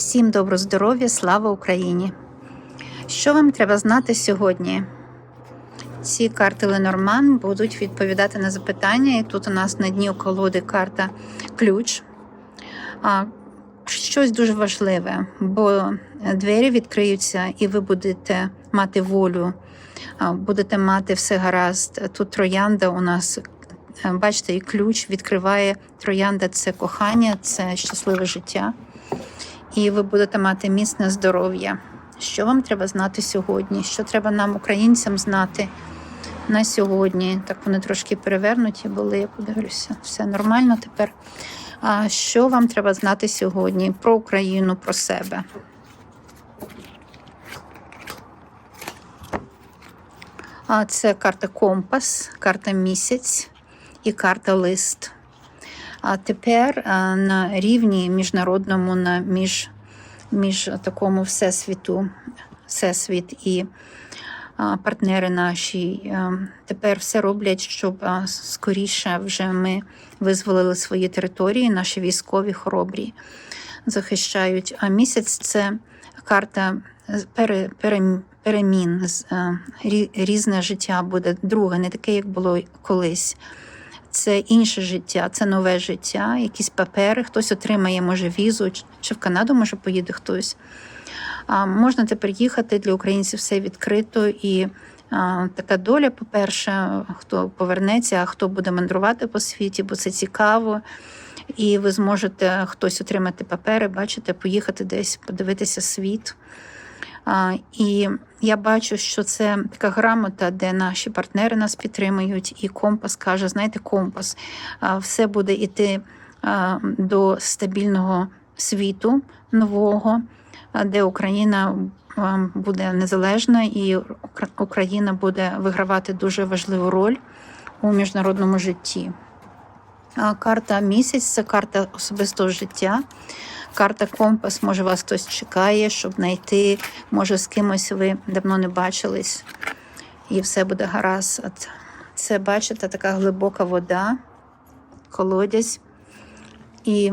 Всім добро здоров'я, слава Україні! Що вам треба знати сьогодні? Ці карти Ленорман будуть відповідати на запитання, і тут у нас на дні у колоди карта ключ. Щось дуже важливе, бо двері відкриються, і ви будете мати волю, будете мати все гаразд. Тут троянда у нас, е, бачите, і ключ відкриває троянда це кохання, це щасливе життя і ви будете мати міцне здоров'я. Що вам треба знати сьогодні? Що треба нам, українцям, знати на сьогодні? Так вони трошки перевернуті були, я подивлюся, все нормально тепер. А що вам треба знати сьогодні про Україну, про себе? А це карта Компас, карта місяць і карта лист. А тепер на рівні міжнародному, на між, між такому всесвіту, всесвіт і партнери наші тепер все роблять, щоб скоріше вже ми визволили свої території, наші військові хоробрі захищають. А місяць це карта пере, пере, перемін, різне життя буде друге, не таке, як було колись це інше життя, це нове життя, якісь папери. Хтось отримає, може, візу, чи- в Канаду може поїде хтось. А, можна тепер їхати для українців все відкрито і. Така доля, по-перше, хто повернеться, а хто буде мандрувати по світі, бо це цікаво. І ви зможете хтось отримати папери, бачите, поїхати десь, подивитися світ. І я бачу, що це така грамота, де наші партнери нас підтримують, і компас каже: знаєте, компас, все буде йти до стабільного світу нового, де Україна буде незалежна, і Україна буде вигравати дуже важливу роль у міжнародному житті. Карта місяць це карта особистого життя. Карта компас, може, вас хтось чекає, щоб знайти, може, з кимось ви давно не бачились, і все буде гаразд. Це, бачите, така глибока вода, колодязь і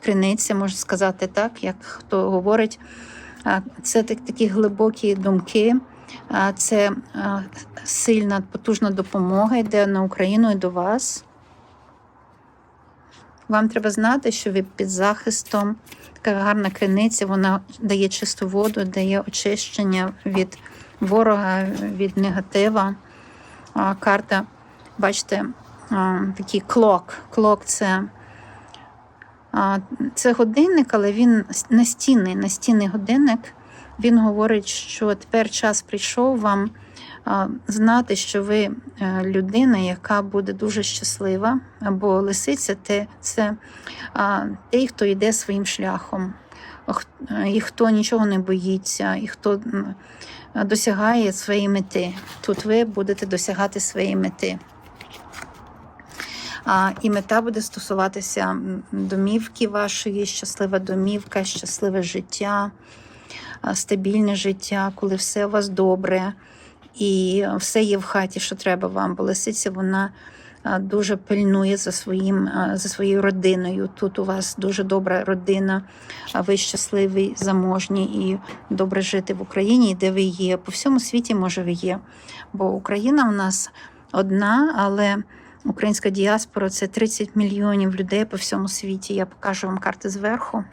криниця, можна сказати так, як хто говорить. Це так- такі глибокі думки, це сильна, потужна допомога йде на Україну і до вас. Вам треба знати, що ви під захистом. Така гарна криниця, вона дає чисту воду, дає очищення від ворога, від негатива. А, карта, бачите, такий клок. Клок це, це годинник, але він настінний, настінний годинник. Він говорить, що тепер час прийшов вам знати, що ви е, людина, яка буде дуже щаслива, або лисиця це той, хто йде своїм шляхом, і хто нічого не боїться, і хто досягає своєї мети. Тут ви будете досягати своєї мети. А, і мета буде стосуватися домівки вашої, щаслива домівка, щасливе життя, стабільне життя, коли все у вас добре і все є в хаті, що треба вам. Бо лисиця вона дуже пильнує за, своїм, за своєю родиною. Тут у вас дуже добра родина, ви щасливі, заможні і добре жити в Україні, де ви є. По всьому світі, може, ви є. Бо Україна у нас одна, але українська діаспора це 30 мільйонів людей по всьому світі. Я покажу вам карти зверху.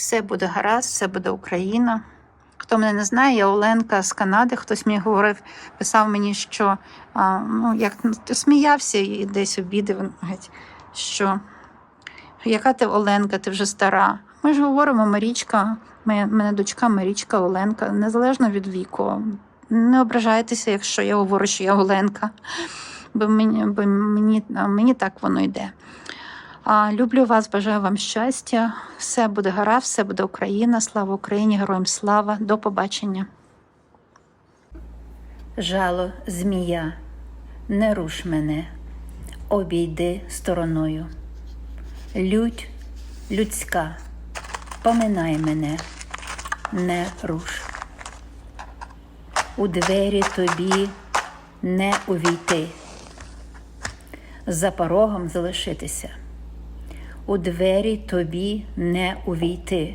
Все буде гаразд, все буде Україна. Хто мене не знає, я Оленка з Канади. Хтось мені говорив, писав мені, що а, ну, як ну, сміявся і десь обідав, що яка ти Оленка, ти вже стара. Ми ж говоримо Марічка, моя мене дочка Марічка Оленка, незалежно від віку. Не ображайтеся, якщо я говорю, що я Оленка, бо мені, бо мені, мені так воно йде. Люблю вас, бажаю вам щастя. Все буде гаразд, все буде Україна. Слава Україні, героям слава. До побачення. Жало, змія, не руш мене, обійди стороною. Людь людська, поминай мене, не руш. У двері тобі не увійти, за порогом залишитися. У двері тобі не увійти,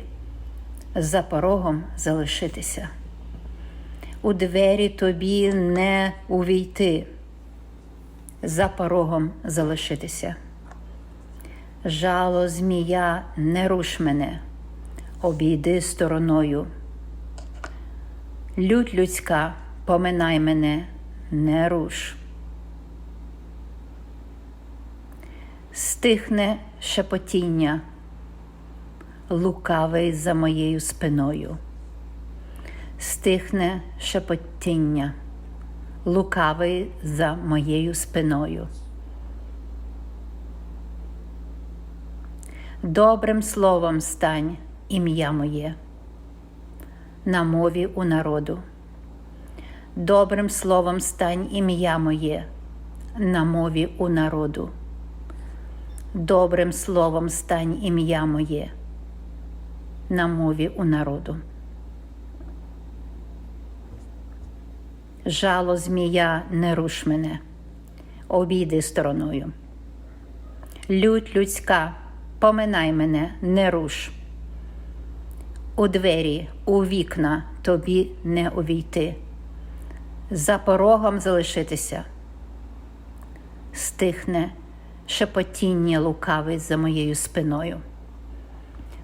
за порогом залишитися. У двері тобі не увійти, за порогом залишитися. Жало змія, не руш мене, обійди стороною. Лють людська, поминай мене, не руш. Стихне шепотіння, лукавий за моєю спиною. Стихне шепотіння, лукавий за моєю спиною. Добрим словом стань ім'я моє на мові у народу. Добрим словом стань ім'я моє на мові у народу. Добрим словом стань ім'я моє на мові у народу. Жало змія, не руш мене, обійди стороною. Лють людська, поминай мене, не руш. У двері, у вікна тобі не увійти, за порогом залишитися. Стихне шепотіння лукавий за моєю спиною.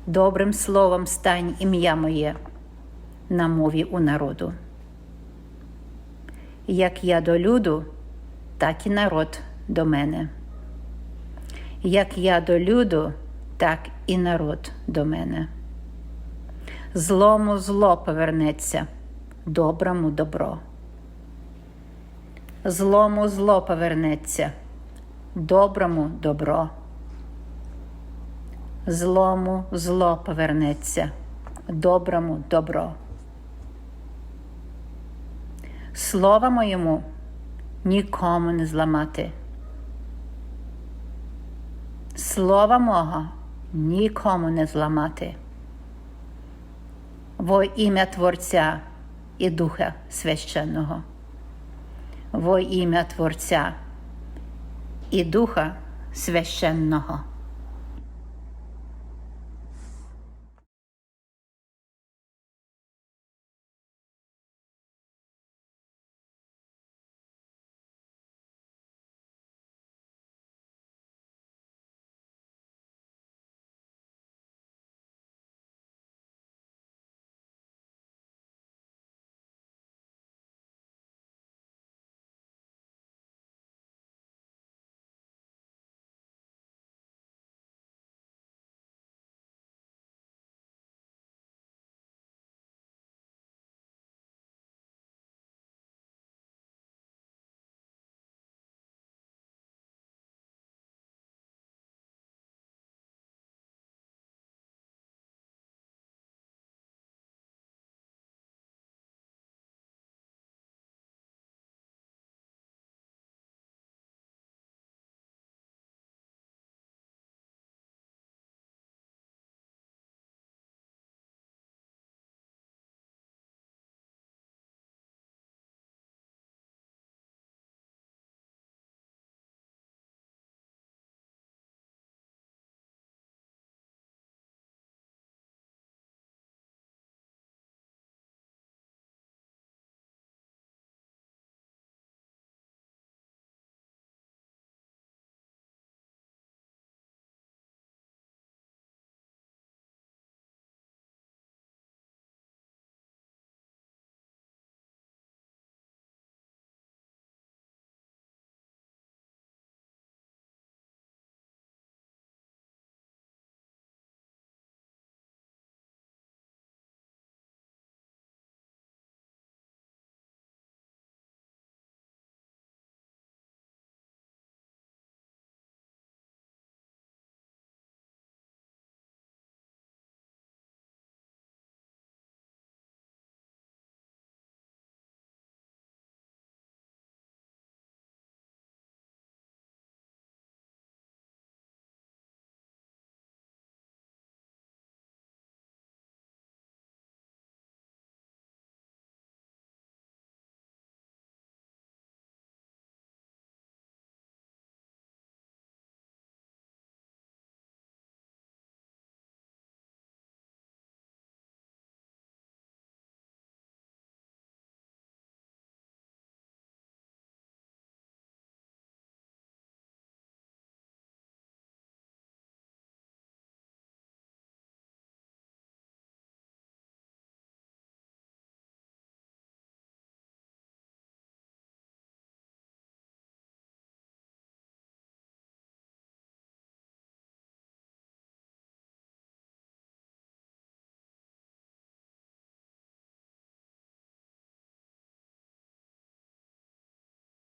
Добрим словом стань ім'я моє на мові у народу. Як я до люду, так і народ до мене. Як я до люду, так і народ до мене. Злому зло повернеться, доброму добро. Злому зло повернеться, доброму добро. Злому зло повернеться, доброму добро. Слова моєму нікому не зламати. Слова мого нікому не зламати. Во ім'я Творця і Духа Священного. Во ім'я Творця і Духа Священного.